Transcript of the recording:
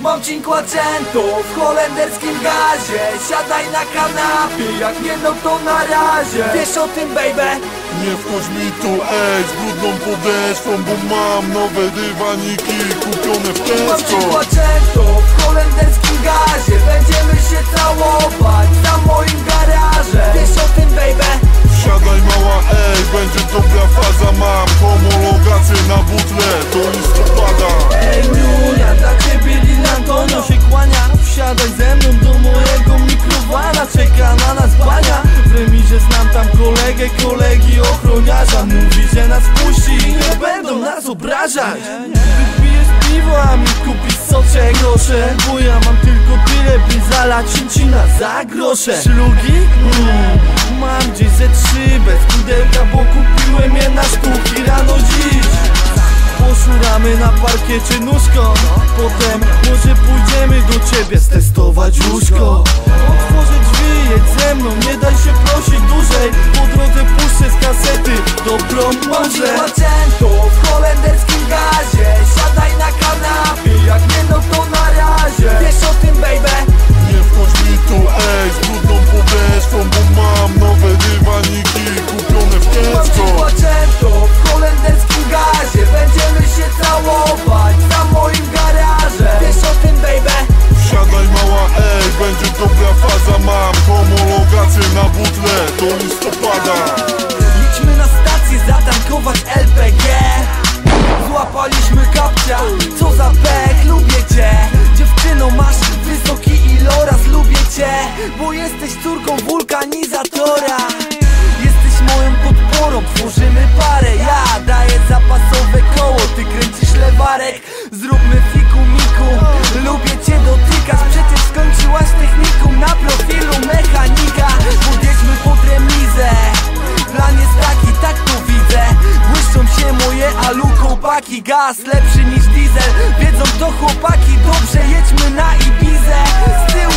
Mam cinquecento w holenderskim gazie. Siadaj na kanapie, jak nie no to na razie. Wiesz o tym baby? Nie wchodź mi tu, ej, z brudną podeszwą Bo mam nowe dywaniki kupione w Mam Tesco cinquecento w holenderskim gazie. Będziemy się całować za moim garażem Wiesz o tym baby? Siadaj mała, ej, będzie dobra faza Mam homologację na butle do listopada mną do mojego mikrowala Czeka na nas bania. W remizie znam tam kolegę, kolegi ochroniarza. Mówi, że nas puści i nie będą nas obrażać. Wypijesz piwo, a mi kupisz soczek grosze Bo ja mam tylko tyle, by zalać cincina za grosze. Szlugi? Mm, mam gdzieś ze trzy bez pudełka Bo kupiłem je na sztuki rano dziś. Poszuramy na parkiecie nóżką. Potem może pójdziemy do ciebie Who's going? Do listopada. Idźmy na stację zatankować LPG Złapaliśmy kapcia, co za pech, lubię cię. Dziewczyno masz wysoki iloraz, lubię cię. Bo jesteś córką wulkanizatora Jesteś moją podporą, tworzymy parę. Ja daję zapasowe koło, ty kręcisz lewarek. Zróbmy fiku miku, lubię cię Przecież chłopaki Gaz lepszy niż diesel. Wiedzą to chłopaki Dobrze jedźmy na Ibizę Z tyłu